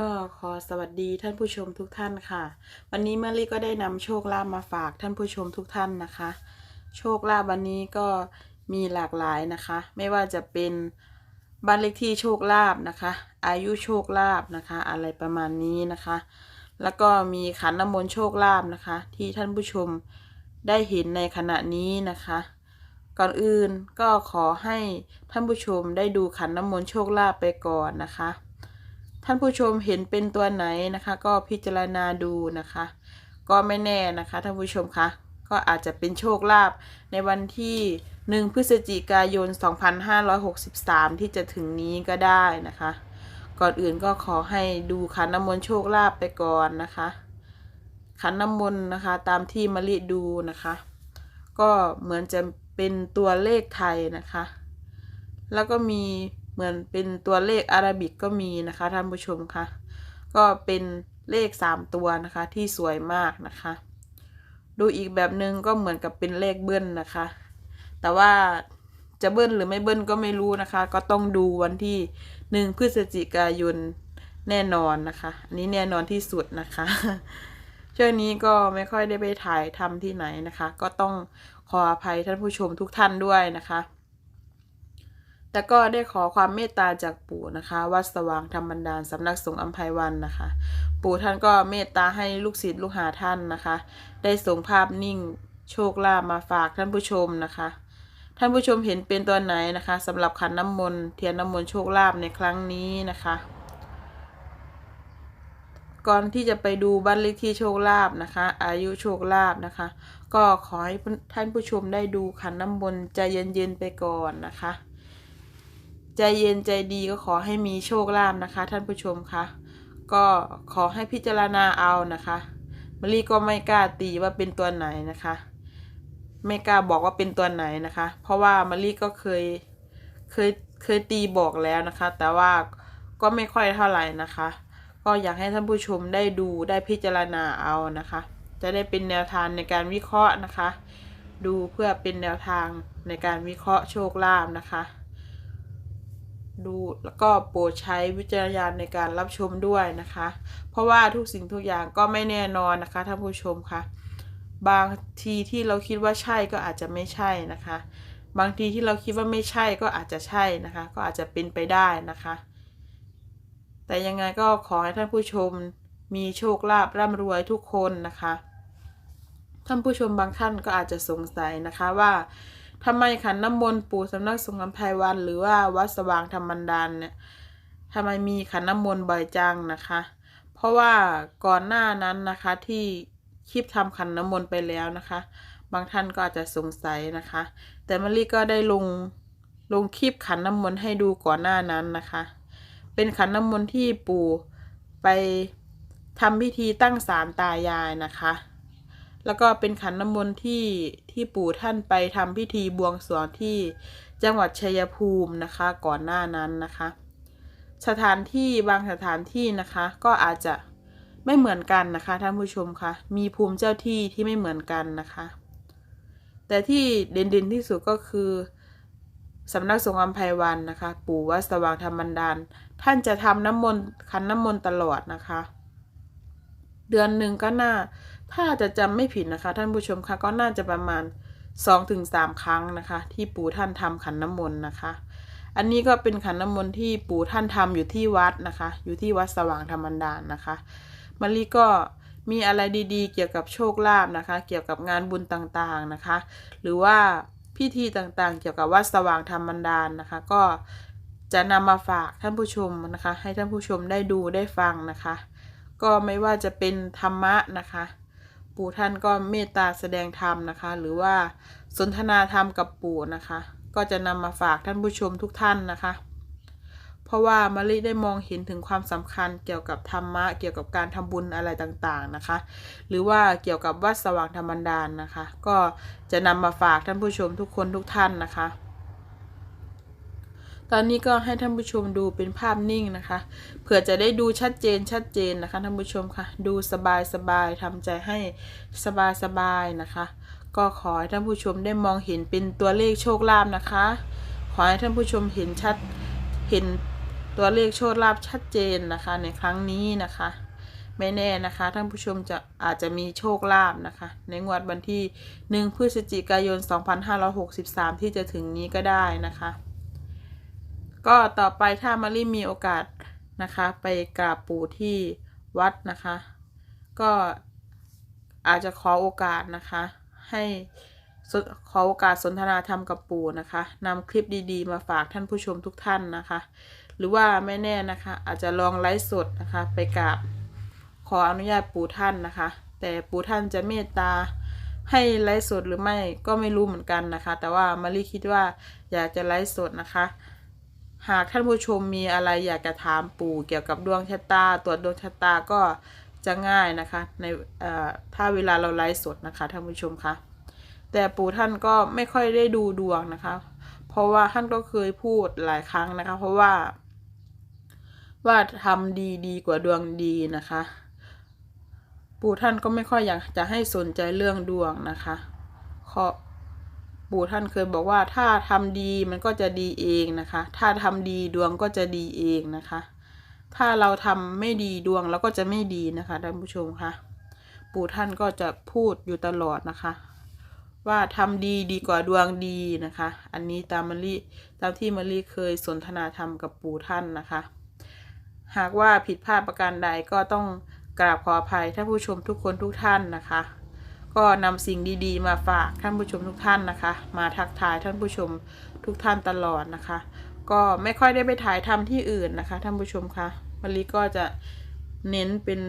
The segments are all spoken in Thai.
ก็ขอสวัสดีท่านผู้ชมทุกท่านค่ะ วันนี้เมารีก็ได้นำโชคลาภมาฝากท่านผู้ชมทุกท่านนะคะ โชคลาภวันนี้ก็มีหลากหลายนะคะ ไม่ว่าจะเป็นบ้านเลขที่โชคลาภนะคะ อายุโชคลาภนะคะ อะไรประมาณนี้นะคะ แล้วก็มีขันน้ำมนต์โชคลาภนะคะ ที่ท่านผู้ชมได้เห็นในขณะนี้นะคะ ก่อนอื่นก็ขอให้ท่านผู้ชมได้ดูขันน้ำมนต์โชคลาภไปก่อนนะคะ ท่านผู้ชมเห็นเป็นตัวไหนนะคะ ก็พิจารณาดูนะคะ ก็ไม่แน่นะคะท่านผู้ชมคะก็อาจจะเป็นโชคลาภในวันที่ 1 พฤศจิกายน 2563 ที่จะถึงนี้ก็ได้นะคะ ก่อนอื่นก็ขอให้ดูขันน้ำมนต์โชคลาภไปก่อนนะคะ ขันน้ำมนต์นะคะตามที่มะลิดูนะคะ ก็เหมือนจะเป็นตัวเลขไทยนะคะ แล้วก็มี เหมือนเป็นตัวเลขอาราบิกก็มีนะคะท่านผู้ชมคะก็เป็นเลขสามตัวนะคะที่สวยมากนะคะ ดูอีกแบบหนึ่งก็เหมือนกับเป็นเลขเบิ้ลนะคะ แต่ว่าจะเบิ้ลหรือไม่เบิ้ลก็ไม่รู้นะคะ ก็ต้องดูวันที่หนึ่งพฤศจิกายนแน่นอนนะคะ อันนี้แน่นอนที่สุดนะคะช่วงนี้ก็ไม่ค่อยได้ไปถ่ายทำที่ไหนนะคะ ก็ต้องขออภัยท่านผู้ชมทุกท่านด้วยนะคะ แต่ก็ได้ขอความเมตตาจากปู่นะคะ วัดสว่างธรรมบันดาลสำนักสงฆ์อัมภัยวันนะคะ ปู่ท่านก็เมตตาให้ลูกศิษย์ลูกหาท่านนะคะ ได้ส่งภาพนิ่งโชคลาภมาฝากท่านผู้ชมนะคะ ท่านผู้ชมเห็นเป็นตัวไหนนะคะสำหรับขันน้ำมนต์เทียนน้ำมนต์โชคลาภในครั้งนี้นะคะ ก่อนที่จะไปดูบ้านเลขที่โชคลาภนะคะ อายุโชคลาภนะคะ ก็ขอให้ท่านผู้ชมได้ดูขันน้ำมนต์ใจเย็นๆไปก่อนนะคะ ใจเย็นใจดีก็ขอให้มีโชคลาภนะคะ ท่านผู้ชมคะก็ขอให้พิจารณาเอานะคะมะลีก็ไม่กล้าตีว่าเป็นตัวไหนนะคะ ไม่กล้าบอกว่าเป็นตัวไหนนะคะ เพราะว่ามะลีก็เคยเคยเคยตีบอกแล้วนะคะ แต่ว่าก็ไม่ค่อยเท่าไหร่นะคะ ก็อยากให้ท่านผู้ชมได้ดูได้พิจารณาเอานะคะ จะได้เป็นแนวทางในการวิเคราะห์นะคะ ดูเพื่อเป็นแนวทางในการวิเคราะห์โชคลาภนะคะ ดูแล้วก็โปรดใช้วิจารณญาณในการรับชมด้วยนะคะ เพราะว่าทุกสิ่งทุกอย่างก็ไม่แน่นอนนะคะท่านผู้ชมคะบางทีที่เราคิดว่าใช่ก็อาจจะไม่ใช่นะคะ บางทีที่เราคิดว่าไม่ใช่ก็อาจจะใช่นะคะ ก็อาจจะเป็นไปได้นะคะ แต่ยังไงก็ขอให้ท่านผู้ชมมีโชคลาภร่ำรวยทุกคนนะคะ ท่านผู้ชมบางท่านก็อาจจะสงสัยนะคะว่า ทำไมขันน้ำมนต์ปู่สำนักสงฆ์อภัยวันหรือว่าวัดสว่างธรรมบันดาลเนี่ยทำไมมีขันน้ำมนต์บ่อยจังนะคะ เพราะว่าก่อนหน้านั้นนะคะที่คลิปทำขันน้ำมนต์ไปแล้วนะคะ บางท่านก็อาจจะสงสัยนะคะ แต่มะลิก็ได้ลงลงคลิปขันน้ำมนต์ให้ดูก่อนหน้านั้นนะคะ เป็นขันน้ำมนต์ที่ปู่ไปทำพิธีตั้งศาลตายายนะคะ แล้วก็เป็นขันน้ำมนต์ที่ที่ปู่ท่านไปทำพิธีบวงสรวงที่จังหวัดชัยภูมินะคะ ก่อนหน้านั้นนะคะ สถานที่บางสถานที่นะคะ ก็อาจจะไม่เหมือนกันนะคะท่านผู้ชมคะมีภูมิเจ้าที่ที่ไม่เหมือนกันนะคะ แต่ที่เด่นๆที่สุดก็คือสำนักสงฆ์อัมภัยวันนะคะ ปู่วัดสว่างธรรมบันดาล ท่านจะทำน้ำมนต์ขันน้ำมนต์ตลอดนะคะ เดือนหนึ่งก็น่า ถ้าจะจำไม่ผิดนะคะ ท่านผู้ชมคะก็น่าจะประมาณ2อถึงสครั้งนะคะ ที่ปู่ท่านทำขันน้ำมนต์นะคะ อันนี้ก็เป็นขันน้ำมนต์ที่ปู่ท่านทำอยู่ที่วัดนะคะ อยู่ที่วัดสว่างธรรมดาลนะคะมะลิก็มีอะไรดีๆ เกี่ยวกับโชคลาภนะคะ เกี่ยวกับงานบุญต่างๆนะคะ หรือว่าพิธีต่างๆ เกี่ยวกับวัดสว่างธรรมดาลนะคะ ก็จะนำมาฝากท่านผู้ชมนะคะ ให้ท่านผู้ชมได้ดูได้ฟังนะคะ ก็ไม่ว่าจะเป็นธรรมะนะคะ ปู่ท่านก็เมตตาแสดงธรรมนะคะ หรือว่าสนทนาธรรมกับปู่นะคะ ก็จะนำมาฝากท่านผู้ชมทุกท่านนะคะ เพราะว่ามะลิได้มองเห็นถึงความสำคัญเกี่ยวกับธรรมะ เกี่ยวกับการทำบุญอะไรต่างๆนะคะ หรือว่าเกี่ยวกับวัดสว่างธรรมดานนะคะ ก็จะนำมาฝากท่านผู้ชมทุกคนทุกท่านนะคะ ตอนนี้ก็ให้ท่านผู้ชมดูเป็นภาพนิ่งนะคะ เผื่อจะได้ดูชัดเจนชัดเจนนะคะท่านผู้ชมค่ะ ดูสบายสบายทำใจให้สบายสบายนะคะ ก็ขอให้ท่านผู้ชมได้มองเห็นเป็นตัวเลขโชคลาภนะคะ ขอให้ท่านผู้ชมเห็นชัดเห็นตัวเลขโชคลาภชัดเจนนะคะ ในครั้งนี้นะคะ ไม่แน่นะคะท่านผู้ชมจะอาจจะมีโชคลาภนะคะ ในงวดวันที่ 1 พฤศจิกายน 2563 ที่จะถึงนี้ก็ได้นะคะ ก็ต่อไปถ้ามารีมีโอกาสนะคะ ไปกราบปู่ที่วัดนะคะ ก็อาจจะขอโอกาสนะคะ ให้ขอโอกาสสนทนาธรรมกับปู่นะคะนำคลิปดีๆ มาฝากท่านผู้ชมทุกท่านนะคะ หรือว่าไม่แน่นะคะ อาจจะลองไลฟ์สดนะคะ ไปกราบขออนุญาตปู่ท่านนะคะ แต่ปู่ท่านจะเมตตาให้ไลฟ์สดหรือไม่ก็ไม่รู้เหมือนกันนะคะ แต่ว่ามารีคิดว่าอยากจะไลฟ์สดนะคะ หากท่านผู้ชมมีอะไรอยากจะถามปู่เกี่ยวกับดวงชะตาตรวจดวงชะตาก็จะง่ายนะคะ ในถ้าเวลาเราไลฟ์สดนะคะท่านผู้ชมคะแต่ปู่ท่านก็ไม่ค่อยได้ดูดวงนะคะ เพราะว่าท่านก็เคยพูดหลายครั้งนะคะ เพราะว่า ว่าทำดีดีกว่าดวงดีนะคะ ปู่ท่านก็ไม่ค่อยอยากจะให้สนใจเรื่องดวงนะคะเพรา ปู่ท่านเคยบอกว่าถ้าทำดีมันก็จะดีเองนะคะ ถ้าทำดีดวงก็จะดีเองนะคะ ถ้าเราทำไม่ดีดวงเราก็จะไม่ดีนะคะท่านผู้ชมคะปู่ท่านก็จะพูดอยู่ตลอดนะคะ ว่าทำดีดีกว่าดวงดีนะคะ อันนี้ตามมะลิตามที่มะลิเคยสนทนาธรรมกับปู่ท่านนะคะ หากว่าผิดพลาดประการใดก็ต้องกราบขออภัยท่านผู้ชมทุกคนทุกท่านนะคะ ก็นำสิ่งดีๆ มาฝากท่านผู้ชมทุกท่านนะคะ มาทักทายท่านผู้ชมทุกท่านตลอดนะคะ ก็ไม่ค่อยได้ไปถ่ายทำที่อื่นนะคะท่านผู้ชมคะมะลิก็จะเน้นเป็น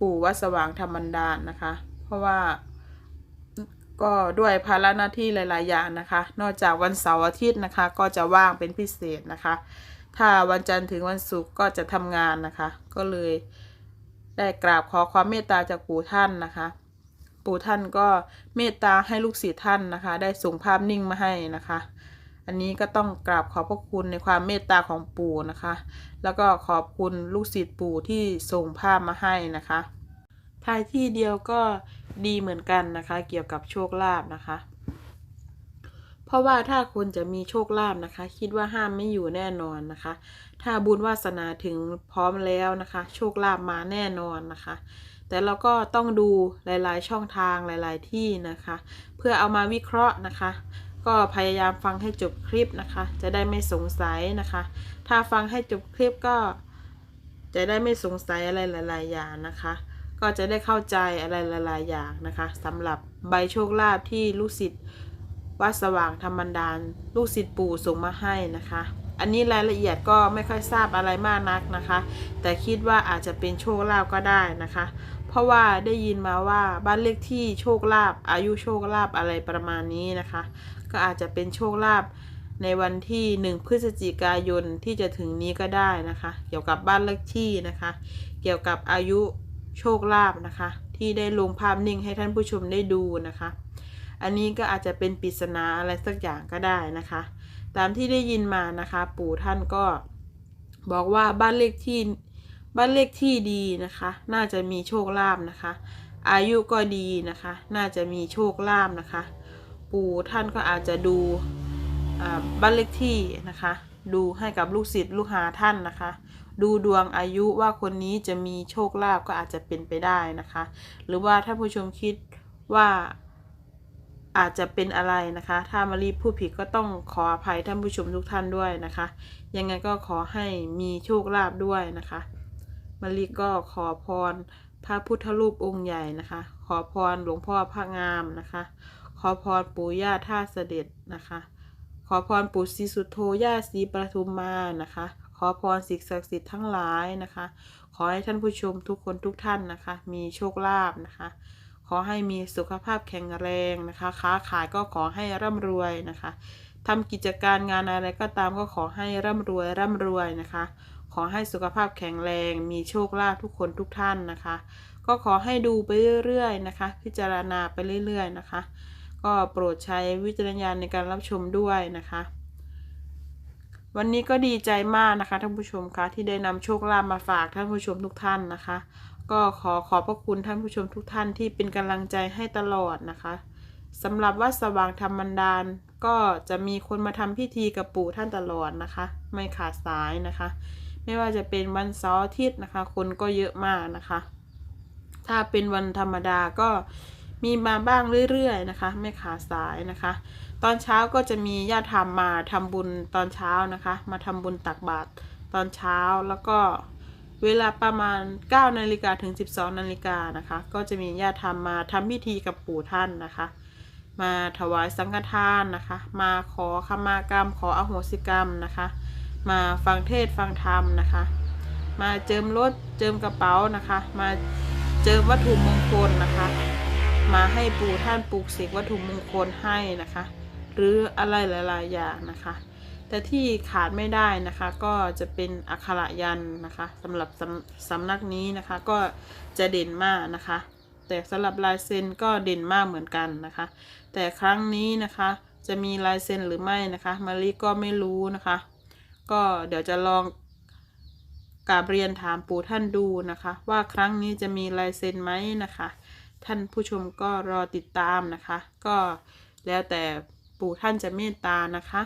ปู่วัดสว่างธรรมบันดาลนะคะ เพราะว่าก็ด้วยภาระหน้าที่หลาย ๆ อย่างนะคะ นอกจากวันเสาร์อาทิตย์นะคะ ก็จะว่างเป็นพิเศษนะคะ ถ้าวันจันทร์ถึงวันศุกร์ก็จะทำงานนะคะ ก็เลยได้กราบขอความเมตตาจากปู่ท่านนะคะ ปู่ท่านก็เมตตาให้ลูกศิษย์ท่านนะคะ ได้ส่งภาพนิ่งมาให้นะคะ อันนี้ก็ต้องกราบขอบพระคุณในความเมตตาของปู่นะคะ แล้วก็ขอบคุณลูกศิษย์ปู่ที่ส่งภาพมาให้นะคะทายที่เดียวก็ดีเหมือนกันนะคะ เกี่ยวกับโชคลาภนะคะ เพราะว่าถ้าคนจะมีโชคลาภนะคะ คิดว่าห้ามไม่อยู่แน่นอนนะคะ ถ้าบุญวาสนาถึงพร้อมแล้วนะคะ โชคลาภมาแน่นอนนะคะ แต่เราก็ต้องดูหลายๆ ช่องทางหลาย ๆ ที่นะคะ เพื่อเอามาวิเคราะห์นะคะ ก็พยายามฟังให้จบคลิปนะคะ จะได้ไม่สงสัยนะคะ ถ้าฟังให้จบคลิปก็ จะได้ไม่สงสัยอะไรหลาย ๆ อย่างนะคะ ก็จะได้เข้าใจอะไรหลาย ๆ อย่างนะคะสำหรับใบโชคลาภที่ลูกศิษย์วัดสว่างธรรมดานลูกศิษย์ปู่ส่งมาให้นะคะ อันนี้รายละเอียดก็ไม่ค่อยทราบอะไรมากนักนะคะ แต่คิดว่าอาจจะเป็นโชคลาภก็ได้นะคะ ราะว่าได้ยินมาว่าบ้านเลขที่โชคลาภอายุโชคลาภอะไรประมาณนี้นะคะ ก็อาจจะเป็นโชคลาภในวันที่ 1 พฤศจิกายนที่จะถึงนี้ก็ได้นะคะ เกี่ยวกับบ้านเลขที่นะคะ เกี่ยวกับอายุโชคลาภนะคะ ที่ได้ลงภาพนิ่งให้ท่านผู้ชมได้ดูนะคะ อันนี้ก็อาจจะเป็นปริศนาอะไรสักอย่างก็ได้นะคะ ตามที่ได้ยินมานะคะ ปู่ท่านก็บอกว่าบ้านเลขที่ บ้านเลขที่ดีนะคะ น่าจะมีโชคลาภนะคะ อายุก็ดีนะคะ น่าจะมีโชคลาภนะคะ ปู่ท่านก็อาจจะดูบ้านเลขที่นะคะ ดูให้กับลูกศิษย์ลูกหาท่านนะคะ ดูดวงอายุว่าคนนี้จะมีโชคลาภก็อาจจะเป็นไปได้นะคะ หรือว่าถ้าผู้ชมคิดว่าอาจจะเป็นอะไรนะคะ ถ้ามารีพูดผิดก็ต้องขออภัยท่านผู้ชมทุกท่านด้วยนะคะ ยังไงก็ขอให้มีโชคลาภด้วยนะคะ มารีก็ขอพร พระพุทธรูปองค์ใหญ่นะคะ ขอพรหลวงพ่อพระงามนะคะ ขอพรปู่ย่าท่าเสด็จนะคะ ขอพรปู่ศรีสุโธย่าศรีปทุมมานะคะ ขอพรสิ่งศักดิ์สิทธิ์ทั้งหลายนะคะ ขอให้ท่านผู้ชมทุกคนทุกท่านนะคะ มีโชคลาภนะคะ ขอให้มีสุขภาพแข็งแรงนะคะ ค้าขายก็ขอให้ร่ำรวยนะคะทำกิจการงานอะไรก็ตามก็ขอให้ร่ำรวยร่ำรวยนะคะ ขอให้สุขภาพแข็งแรง มีโชคลาภทุกคนทุกท่านนะคะ ก็ขอให้ดูไปเรื่อยๆนะคะ พิจารณาไปเรื่อยๆนะคะ ก็โปรดใช้วิจารณญาณในการรับชมด้วยนะคะ วันนี้ก็ดีใจมากนะคะท่านผู้ชมคะที่ได้นำโชคลาภมาฝากท่านผู้ชมทุกท่านนะคะ ก็ขอขอบพระคุณท่านผู้ชมทุกท่านที่เป็นกำลังใจให้ตลอดนะคะสำหรับวัดสว่างธรรมบันดาล ก็จะมีคนมาทำพิธีกับปู่ท่านตลอดนะคะ ไม่ขาดสายนะคะ ไม่ว่าจะเป็นวันเสาร์อาทิตย์นะคะ คนก็เยอะมากนะคะ ถ้าเป็นวันธรรมดาก็มีมาบ้างเรื่อยๆนะคะไม่ขาดสายนะคะ ตอนเช้าก็จะมีญาติธรรมมาทำบุญตอนเช้านะคะ มาทำบุญตักบาตรตอนเช้าแล้วก็เวลาประมาณ9นาฬิกาถึง 12นาฬิกานะคะ ก็จะมีญาติธรรมมาทำพิธีกับปู่ท่านนะคะ มาถวายสังฆทานนะคะ มาขอขมากรรม ขออโหสิกรรมนะคะ มาฟังเทศฟังธรรมนะคะ มาเจิมรถเจิมกระเป๋านะคะ มาเจิมวัตถุมงคลนะคะ มาให้ปู่ท่านปลูกเสกวัตถุมงคลให้นะคะ หรืออะไรหลาย ๆ อย่างนะคะ แต่ที่ขาดไม่ได้นะคะก็จะเป็นอักขระยันนะคะสำหรับสำสำนักนี้นะคะก็จะเด่นมากนะคะแต่สำหรับลายเซ็นก็เด่นมากเหมือนกันนะคะ แต่ครั้งนี้นะคะจะมีลายเซ็นหรือไม่นะคะมารีก็ไม่รู้นะคะ ก็เดี๋ยวจะลองกราบเรียนถามปู่ท่านดูนะคะ ว่าครั้งนี้จะมีลายเซ็นไหมนะคะ ท่านผู้ชมก็รอติดตามนะคะ ก็แล้วแต่ปู่ท่านจะเมตตานะคะ